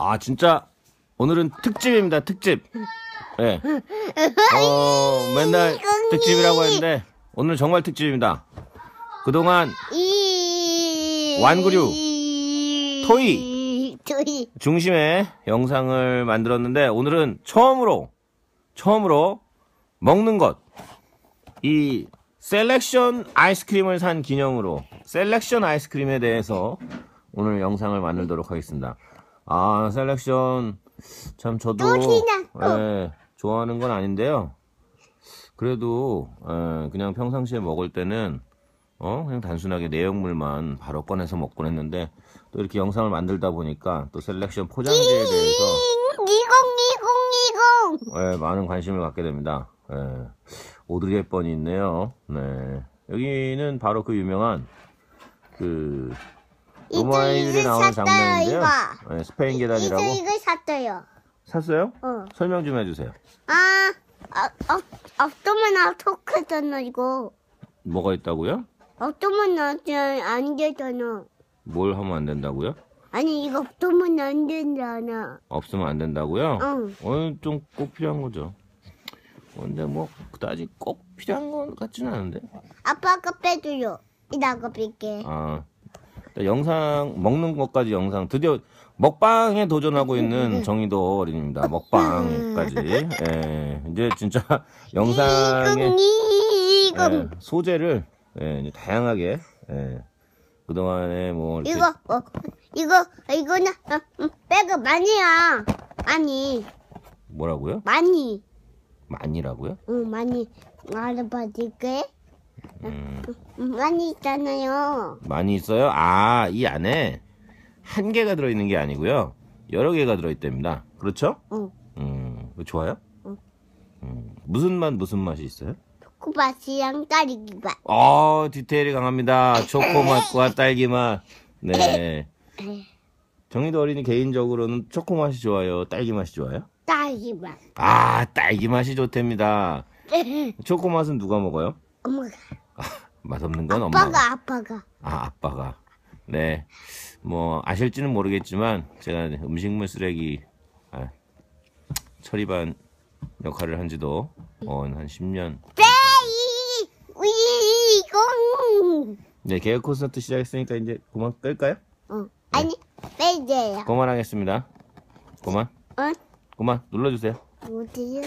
아, 진짜 오늘은 특집입니다. 특집. 예. 어, 맨날 특집이라고 했는데 오늘 정말 특집입니다. 그동안 이 완구류, 토이. 토이 중심의 영상을 만들었는데 오늘은 처음으로 처음으로 먹는 것. 이 셀렉션 아이스크림을 산 기념으로 셀렉션 아이스크림에 대해서 오늘 영상을 만들도록 하겠습니다. 아, 셀렉션 참 저도. 예, 좋아하는 건 아닌데요. 그래도 예, 그냥 평상시에 먹을 때는 어 그냥 단순하게 내용물만 바로 꺼내서 먹곤 했는데 또 이렇게 영상을 만들다 보니까 또 셀렉션 포장지에 대해서 이공 이공 이공 예, 많은 관심을 갖게 됩니다. 예, 오드리 헵번이 있네요. 네. 여기는 바로 그 유명한 그 로마일에 이거 나오는 샀어요, 장면인데요. 이거. 예, 스페인 계단이라고 이거 이거 샀어요. 샀어요? 어. 설명 좀 해주세요. 아, 아, 어, 어쩌면 어떡하잖아 이거. 뭐가 있다고요? 어쩌면 안 되잖아. 뭘 하면 안 된다고요? 아니 이거 없으면 안 된잖아. 없으면 안 된다고요? 응. 어, 좀꼭 필요한 거죠. 어, 근데 뭐 그다지 꼭 필요한 것 같지는 않은데. 아빠가 빼줘요. 이따가 뺄게. 아, 영상 먹는 것까지 영상 드디어 먹방에 도전하고 있는 정의도 어린입니다. 먹방까지. 예, 이제 진짜 영상의 예, 소재를 예, 이제 다양하게 예, 그동안에 뭐 이렇게 이거 어, 이거 이거는 어, 음, 빼가 많이야. 많이 뭐라고요? 많이. 많이라고요? 응 많이 알아봐 줄게. 음, 음, 많이 있잖아요. 많이 있어요? 아, 이 안에 한 개가 들어있는 게 아니고요. 여러 개가 들어있답니다. 그렇죠? 응. 음, 좋아요? 응. 음, 무슨 맛, 무슨 맛이 있어요? 초코맛이랑 딸기 맛. 어, 디테일이 강합니다. 초코 맛과 딸기 맛. 네. 정의도 어린이 개인적으로는 초코 맛이 좋아요? 딸기 맛이 좋아요? 딸기 맛. 아, 딸기 맛이 좋답니다. 초코 맛은 누가 먹어요? 엄마가 맛없는 건 엄마가. 아빠가 아빠가. 아, 아빠가. 네. 뭐, 아실지는 모르겠지만, 제가 음식물 쓰레기, 아, 처리반 역할을 한 지도, 어, 한 10년. 빼이 이공. 네, 개그 콘서트 시작했으니까 이제 그만 끌까요? 어 아니 빼줘요. 그만하겠습니다. 그만. 어 그만. 눌러주세요. 어디요?